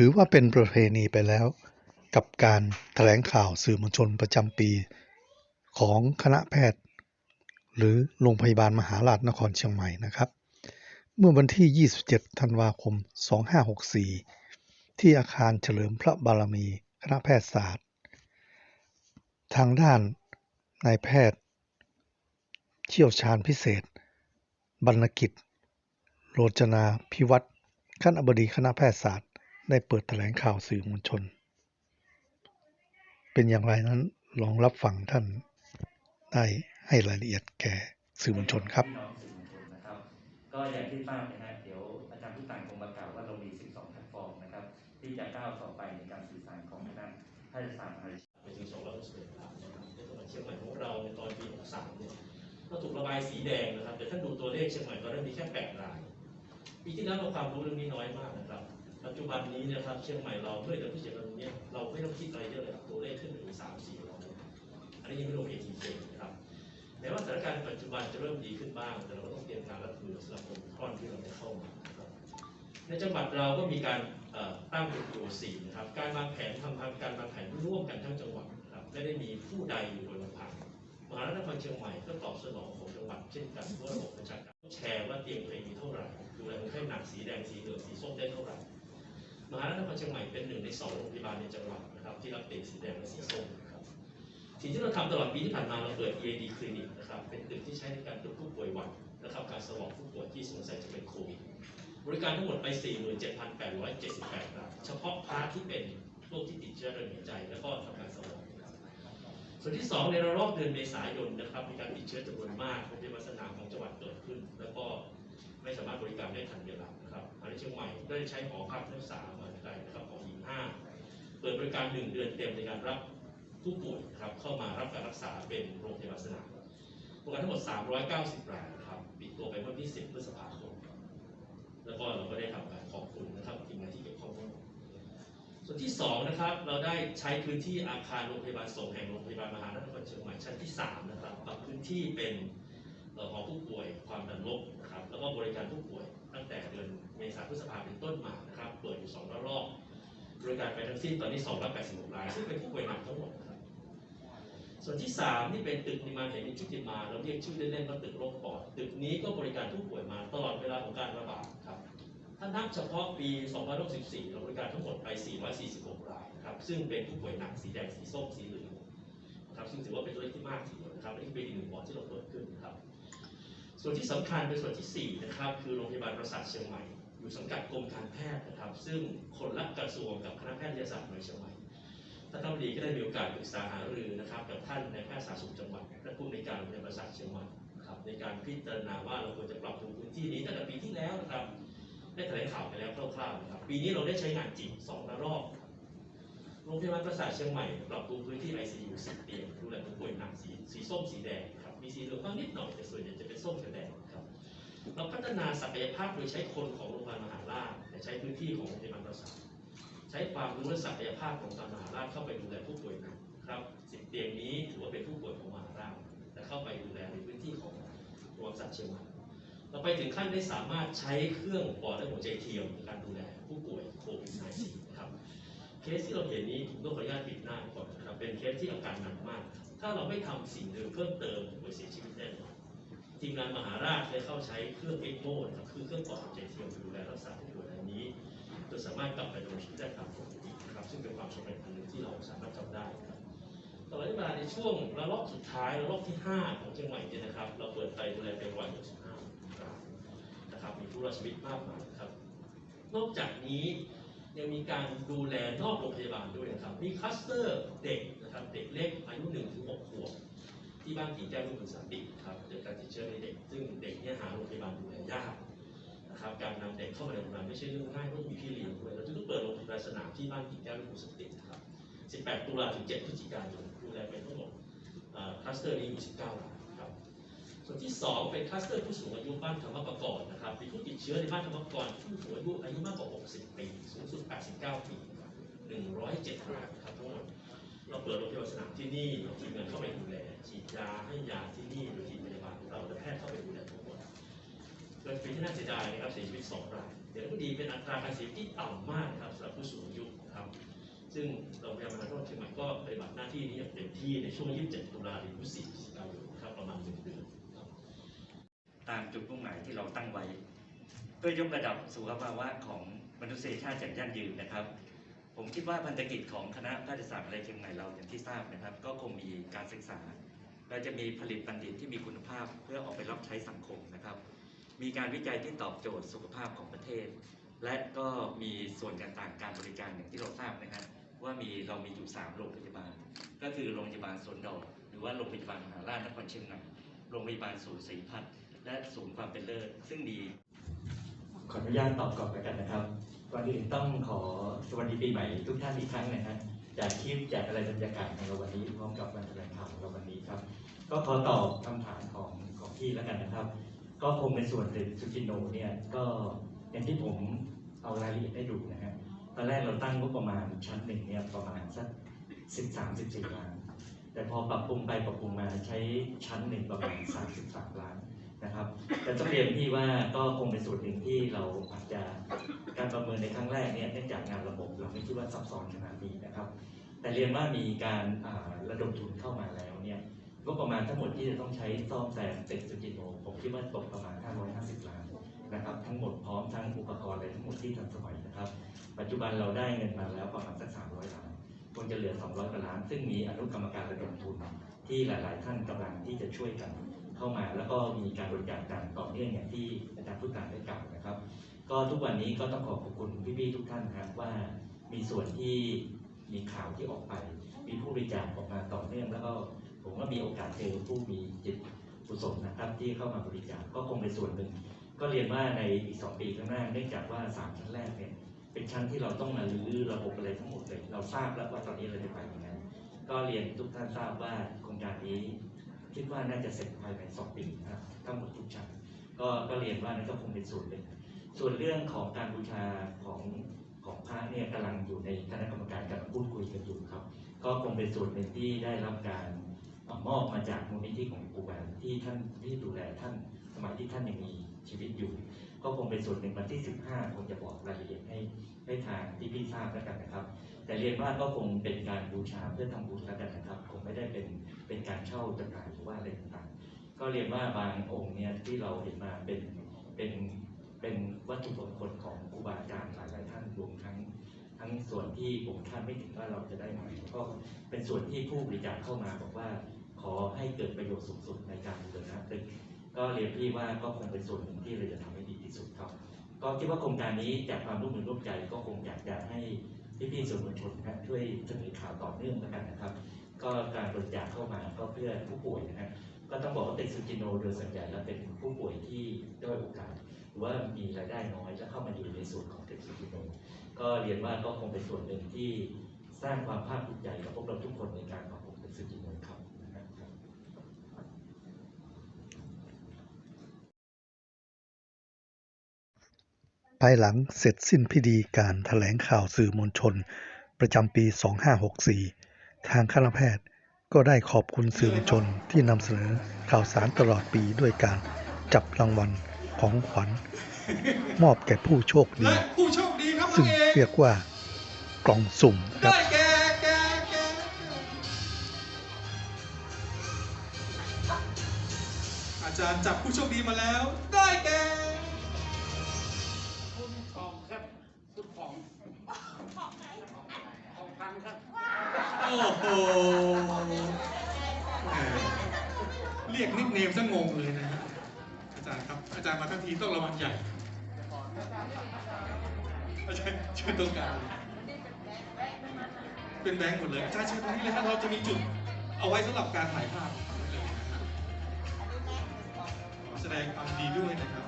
ถือว่าเป็นประเพณีไปแล้ว กับการแถลงข่าวสื่อมวลชนประจำปี ของคณะแพทย์ หรือโรงพยาบาลมหาราชนครเชียงใหม่นะครับ เมื่อวันที่ 27 ธันวาคม 2564 ที่อาคารเฉลิมพระบารมีคณะแพทยศาสตร์ ทางด้านนายแพทย์ เชี่ยวชาญพิเศษ บรรณกิจโรจนาพิวัตรคณบดีคณะแพทยศาสตร์ ได้เปิดแถลงข่าวสื่อมวลชน เป็นอย่างไรนั้นลองรับฟังท่านได้ให้รายละเอียดแก่สื่อมวลชนครับน้องสื่อมวลชนนะครับก็อย่างที่ทราบนะฮะเดี๋ยวอาจารย์ผู้ต่างคงประกาวว่าเรามี 12แพลตฟอร์มนะครับ ที่จะก้าวต่อไปในการสื่อสารของคณะแพทยศาสตร์มหาวิทยาลัยไปถึง261ล้านนะครับในจังหวัดเชียงใหม่ของเราในตอนปี63เนี่ยก็ถูกระบายสีแดงนะครับแต่ถ้าดูตัวเลขเชียงใหม่ตอนนั้นมีแค่8รายปีที่แล้วเราความรู้เรื่องนี้น้อยมากนะครับ ปัจจุบันนี้นะครับเชียงใหม่เราด้วยแต่ผู้เสียชีวิตเนี่ยเราไม่ต้องคิดอะไรเยอะเลยครับตัวเลขขึ้นถึง3 4ร้อยอันนี้ยังไม่รวมเอทีเนะครับแม้ว่าสถานการณ์ปัจจุบันจะเริ่มดีขึ้นบ้าง แต่เราก็ต้องเตรียมการรับมือสำหรับโอมิครอนที่เราจะเข้ามาครับในจังหวัดเราก็มีการตั้งเป็นตัวสี่นะครับการวางแผนทำการวางแผนร่วมกันทั้งจังหวัดนะครับไม่ได้มีผู้ใดอยู่โดยลำพังมหาวิทยาลัยนครเชียงใหม่ก็ตอบสนองของจังหวัดเช่นกันด้วยระบบประชาการแชร์ว่าเตียงตัวเองมีเท่าไหร่ดูแลคนไข้หนักสีแดงสีเหลืองสีส้มได้เท่าไหร่ มหาวิทยาลัยนครเชียงใหม่เป็นหนึ่งในสองโรงพยาบาลในจังหวัดนะครับที่รับเตียงสีแดงและสีส้มนะครับสิ่งที่เราทำตลอดปีที่ผ่านมาเราเปิด EAD คลินิกนะครับเป็นตึกที่ใช้ในการตรวจผู้ป่วยหวัดและทำการสวอปผู้ป่วยที่สงสัยจะเป็นโควิดบริการทั้งหมดไป 47,878รายเฉพาะพาร์ทที่เป็นโรคที่ติดเชื้อทางหัวใจ แล้วก็ทำการสวอปนะครับส่วนที่ 2 ในระลอกเดือนเมษายนนะครับมีการติดเชื้อจำนวนมากโรงพยาบาลสนามของจังหวัดเกิดขึ้น แล้วก็ ไม่สามารถบริการได้ทันเวลานะครับมหาวิทาลัยเชียงใหม่ได้ใช้หอพักนักศึกษามาได้นะครับของหญิง5เปิดบริการ1เดือนเต็มในการรับผู้ป่วยนะครับเข้ามารับการรักษาเป็นโรงพยาบาลสนามบริการทั้งหมด 390 รายนะครับปิดตัวไปเมื่อวันที่ 10พฤษภาคมแล้วก็เราก็ได้ทำการขอบคุณนะครับทีมงานที่เกี่ยวข้องทั้งหมดส่วนที่สองนะครับเราได้ใช้พื้นที่อาคารโรงพยาบาลสงแห่งโรงพยาบาลมหานครเชียงใหม่ชั้นที่สามนะครับปรับพื้นที่เป็นหอผู้ป่วยความดันลบ แล้วก็บริการผู้ป่วยตั้งแต่เดือนเมษาพฤษภาเป็นต้นมานะครับเปิดอยู่สองรอกบริการไปทั้งสิ้นตอนนี้286ราย ซึ่งเป็นผู้ป่วยหนักทั้งหมดนะครับส่วนที่ 3 นี่เป็นตึกนิมานแห่งนิชุติมา เราเรียกชื่อเล่นๆว่าตึกโรคปอด ตึกนี้ก็บริการผู้ป่วยมาตลอดเวลาของการระบาดครับถ้านับเฉพาะปี2564เราบริการทั้งหมดไป 446 รายนะครับ ซึ่งเป็นผู้ป่วยหนักสีแดง สีส้ม สีเหลืองนะครับ ซึ่งถือว่าเป็นตัวเลขที่มากทีเดียวนะครับนี่เป็นอีกหนึ่งบอร์ดที่เราเปิดขึ้นนะครับ ส่วนที่สำคัญเป็นส่วนที่ 4 นะครับ คือโรงพยาบาลประสาทเชียงใหม่ อยู่สังกัดกรมการแพทย์นะครับ ซึ่งคนละกระทรวงกับคณะแพทยศาสตร์มหาวิทยาลัยเชียงใหม่ท่านรัฐมนตรีก็ได้มีโอกาสปรึกษาหารือนะครับกับท่านในแพทย์สาธารณสุขจังหวัดและผู้ในการโรงพยาบาลประสาทเชียงใหม่ครับในการพิจารณาว่าเราควรจะปรับปรุงพื้นที่นี้ตั้งแต่ปีที่แล้วนะครับได้แถลงข่าวไปแล้วคร่าวๆนะครับปีนี้เราได้ใช้งานจริงสองระลอก โรงพยาบาลประสาทเชียงใหม่ปรับปรุงพื้นที่ ICU 10 เตียงดูแลผู้ป่วยหนักสีสีส้มสีแดงครับมีสีเหลืองบ้างนิดหน่อยแต่ส่วนใหญ่จะเป็นส้มกับแดงครับเราพัฒนาศักยภาพโดยใช้คนของโรงพยาบาลมหาราชแต่ใช้พื้นที่ของโรงพยาบาลประสาทใช้ความรู้และศักยภาพของตามหาราชเข้าไปดูแลผู้ป่วยหนักครับสิบเตียงนี้ถือว่าเป็นผู้ป่วยของมหาราชแต่เข้าไปดูแลในพื้นที่ของโรงพยาบาลสัตว์เชียงใหม่เราไปถึงขั้นได้สามารถใช้เครื่องปอดและหัวใจเทียมในการดูแลผู้ป่วยโควิด -19 นะครับ เคสที่เราเห็นนี้ผมต้องขออนุญาตปิดหน้าก่อนนะครับเป็นเคสที่อาการหนักมาก ถ้าเราไม่ทำสิ่งหนึ่งเพิ่มเติมผู้ป่วยเสียชีวิตแน่นอนทีมงานมหาราชได้เข้าใช้เครื่องเอ็กโมนะครับคือเครื่องปอดหัวใจเทียมดูแลรักษาผู้ป่วยรายนี้จนสามารถกลับไปดำรงชีวิตได้ตามปกตินะครับซึ่งเป็นความสำเร็จอันหนึ่งที่เราสามารถทำได้ครับตลอดเวลาในช่วงระลอกสุดท้ายระลอกที่ 5 ของเชียงใหม่เนี่ยนะครับ เราเปิดไปดูแลเป็นวัน65รานะครับมีผู้รอดชีวิตมากมายครับ นอกจากนี้ ยังมีการดูแลนอกโรงพยาบาลด้วยนะครับ มีคลัสเตอร์เด็กนะครับเด็กเล็กอายุ1ถึง6ขวบที่บ้านกิ่งแก้วลูกคุณสันติครับเกิดการติดเชื้อในเด็ก ซึ่งเด็กเนี่ยหาโรงพยาบาลดูแลยากนะครับการนำเด็กเข้ามาในโรงพยาบาลไม่ใช่เรื่องง่ายเพราะมีพี่เลี้ยงด้วยเราจึงต้องเปิดโรงพยาบาลสนามที่บ้านกิ่งแก้วและภูสตินะครับ 18 ตุลาถึง 7 พฤศจิกายนดูแลไปทั้งหมดคลัสเตอร์นี้มี19รายครับ ส่วนที่ 2 เป็นคลัสเตอร์ผู้สูงอายุบ้านธรรมปกอบนะครับมีผู้ติดเชื้อในบ้านธรรมปกอบผู้สูงอายุอายุมากกว่า 60 ปี สูงสุด 89 ปี 107รายครับทั้งหมดเราเปิดโรงพยาบาลสนามที่นี่ทีมงานเข้าไปดูแลฉีดยาให้ยาที่นี่โดยทีมพยาบาลของเราและแพทย์เข้าไปดูแลทั้งหมดโดเป็นที่น่าเสียดายนะครับเสียชีวิตสองรายเดี๋ยวก็ดีเป็นอัตราการเสียชีวิตที่ต่ำมากครับสำหรับผู้สูงอายุครับซึ่งโรงพยาบาลนครเชียงใหม่ก็ปฏิบัติหน้าที่นี้อย่างเต็มที่ในช่วง 27 ตุลาถึง 4 พฤศจิกายนครับประมาณหนึ่งเดือน ตามจุดมุ่งหมายที่เราตั้งไว้ เพื่อยกระดับสุขภาวะของมนุษยชาติอย่างยั่งยืนนะครับ ผมคิดว่าพันธกิจของคณะแพทยศาสตร์มหาวิทยาลัยเชียงใหม่เราอย่างที่ทราบนะครับ ก็คงมีการศึกษา เราจะมีผลิตบัณฑิตที่มีคุณภาพเพื่อออกไปรับใช้สังคมนะครับ มีการวิจัยที่ตอบโจทย์สุขภาพของประเทศ และก็มีส่วนการต่างการบริการอย่างที่เราทราบนะครับว่ามีเรามีอยู่ 3 โรงพยาบาล ก็คือโรงพยาบาลสวนดอก หรือว่าโรงพยาบาลมหาราชนครเชียงใหม่โรงพยาบาลศูนย์ศรีพัฒน์ และศูนย์ความเป็นเลิศซึ่งมีขออนุญาตตอบก่อนแล้วกันนะครับก่อนอื่นต้องขอสวัสดีปีใหม่ทุกท่านอีกครั้งนะฮะจากคลิปจากอะไรบรรยากาศในวันนี้พร้อมกับวันแถลงข่าวของเราวันนี้ครับ ก็ขอตอบคำถามของของพี่แล้วกันนะครับ ก็คงในส่วนตึกสุจินโนเนี่ยก็อย่างที่ผมเอารายละเอียดให้ดูนะฮะตอนแรกเราตั้งงบประมาณชั้นหนึ่งเนี่ยประมาณสักสิบสามสิบสี่ล้านแต่พอปรับปรุงไปปรับปรุงมาใช้ชั้นหนึ่งประมาณสามสิบสามล้าน นะครับแต่ต้องเรียนพี่ว่าก็คงเป็นส่วนหนึ่งที่เราอาจจะการประเมินในครั้งแรกเนี่ยเนื่องจากงานระบบเราไม่คิดว่าซับซ้อนขนาดนี้นะครับ แต่เรียนว่ามีการาระดมทุนเข้ามาแล้วเนี่ยก็ประมาณทั้งหมดที่จะต้องใช้ซ่อมแซมเตึกสุจิโนผมคิดว่าตกประมาณ 550 ล้านนะครับ ทั้งหมดพร้อมทั้งอุปกรณ์อะไรทั้งหมดที่ทันสมัยนะครับ ปัจจุบันเราได้เงินมาแล้วประมาณสัก 300 ล้านควรจะเหลือ 200กว่าล้าน ซึ่งมีอนุกรรมการระดมทุนที่หลาย ๆ ท่านกำลังที่จะช่วยกัน เข้ามา แล้วก็มีการบริจาคกันต่อเนื่องอย่างที่อาจารย์ผู้การได้กล่าวนะครับ ก็ทุกวันนี้ก็ต้องขอขอบคุณพี่ๆทุกท่านนะครับว่ามีส่วนที่มีข่าวที่ออกไป มีผู้บริจาคออกมาต่อเนื่อง แล้วก็ผมว่ามีโอกาสเจอผู้มีจิตกุศลนะครับที่เข้ามาบริจาคก็คงเป็นส่วนหนึ่ง ก็เรียนว่าในอีกสองปีข้างหน้าเนื่องจากว่าสามชั้นแรกเนี่ยเป็นชั้นที่เราต้องมารื้อระบบอะไรทั้งหมดเลย เราทราบแล้วว่าตอนนี้เราจะไปยังไงก็เรียนทุกท่านทราบว่าโครงการนี้ คิดว่าน่าจะเสร็จภายในสองปีนะครับทั้งหมดทุกชั้นก็ก็เรียนว่านั่นก็คงเป็นส่วนหนึ่งส่วนเรื่องของการบูชาของของพระเนี่ยกำลังอยู่ในคณะกรรมการกำลังพูดคุยกันอยู่ครับ ก็คงเป็นส่วนหนึ่งที่ได้รับการมอบมาจากมูลนิธิของปู่แหวนที่ท่านที่ดูแลท่านสมัยที่ท่านยังมีชีวิตอยู่ ก็คงเป็นส่วนหนึ่งวันที่ 15 คงจะบอกรายละเอียดให้ให้ทางที่พี่ทราบแล้วกันนะครับ แต่เรียนว่าก็คงเป็นการบูชาเพื่อทำบุญแล้วกันนะครับ คงไม่ได้เป็นเป็นการเช่าจำหน่ายหรือว่าอะไรต่างๆก็เรียนว่าบางองค์เนี่ยที่เราเห็นมาเป็นเป็นเป็นวัตถุมงคลของครูบาอาจารย์หลายๆท่านรวมทั้งทั้งส่วนที่ผมคาดไม่ถึงว่าเราจะได้มาก็เป็นส่วนที่ผู้บริจาคเข้ามาบอกว่าขอให้เกิดประโยชน์สูงสุดในการบูรณะตึกก็เรียนพี่ว่าก็คงเป็นส่วนหนึ่งที่เราจะทำให้ดี ที่สุดครับ ก็คิดว่าโครงการนี้จากความร่วมมือร่วมใจก็คงอยากจะให้พี่ๆสื่อมวลชนนะครับช่วยเสนอข่าวต่อเนื่องแล้วกันนะครับ ก็การบริจาคเข้ามาก็เพื่อผู้ป่วยนะฮะก็ต้องบอกว่าเตึกสุจินโนโดยส่วนใหญ่แล้วเป็นผู้ป่วยที่ด้อยโอกาสหรือว่ามีรายได้น้อยและเข้ามาอยู่ในส่วนของเตึกสุจินโนก็เรียนว่าก็คงเป็นส่วนหนึ่งที่สร้างความภาคภูมิใจกับพวกเราทุกคนในการปรับปรุงตึกสุจินโนครับนะครับ ภายหลังเสร็จสิ้นพิธีการแถลงข่าวสื่อมวลชน ประจำปี 2564 ทางคณะแพทย์ก็ได้ขอบคุณสื่อมวลชนที่นำเสนอข่าวสารตลอดปีด้วยการจับรางวัลของขวัญ มอบแก่ผู้โชคดีผู้โชคดีครับซึ่งเรียกว่ากล่องสุ่มครับอาจารย์จับผู้โชคดีมาแล้ว เรียกนิกเนมซะงงเลยนะฮะอาจารย์ครับ อาจารย์มาทั้งทีต้องระวังใหญ่อาจารย์เชิญตรงกลางเป็นแบงค์หมดเลยอาจารย์เชิญตรงนี้เลยครับเราจะมีจุดเอาไว้สำหรับการถ่ายภาพเลยนะฮะขอแสดงความดีด้วยนะครับครับ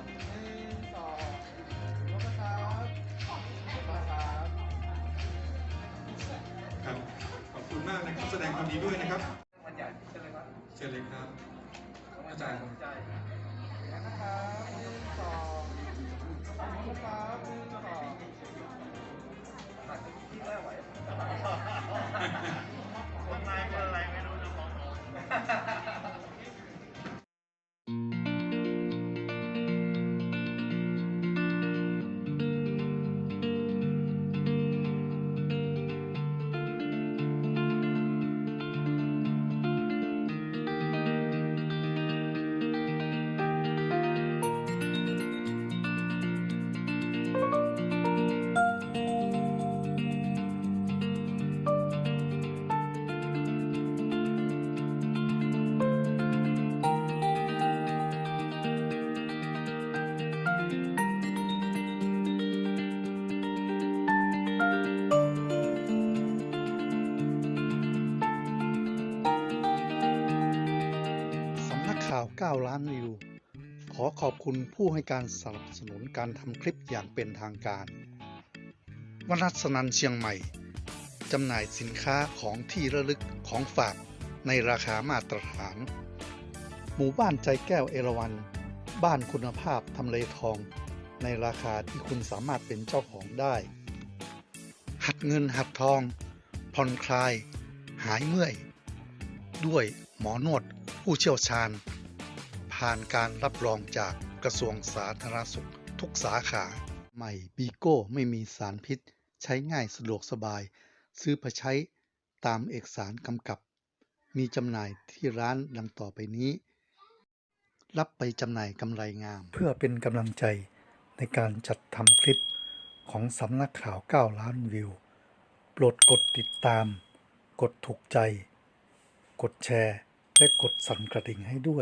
แสดงความดีด้วยนะครับมันใหญ่ใช่ไหมครับเชิญเลยครับอาจารย์ 9 ล้านวิว ขอขอบคุณผู้ให้การสนับสนุนการทำคลิปอย่างเป็นทางการ วนัสนันเชียงใหม่ จำหน่ายสินค้าของที่ระลึกของฝากในราคามาตรฐาน หมู่บ้านใจแก้วเอราวัน บ้านคุณภาพทำเลทอง ในราคาที่คุณสามารถเป็นเจ้าของได้ หัดเงินหัดทอง ผ่อนคลาย หายเมื่อย ด้วยหมอนวดผู้เชี่ยวชาญ ผ่านการรับรองจากกระทรวงสาธารณสุข ทุกสาขา ใหม่บีโก้ไม่มีสารพิษ ใช้ง่ายสะดวกสบาย ซื้อไปใช้ตามเอกสารกำกับ มีจำหน่ายที่ร้านดังต่อไปนี้ รับไปจำหน่ายกำไรงาม เพื่อเป็นกำลังใจในการจัดทำคลิปของสำนักข่าว 9 ล้านวิว โปรดกดติดตาม กดถูกใจ กดแชร์ และกดสั่นกระดิ่งให้ด้วย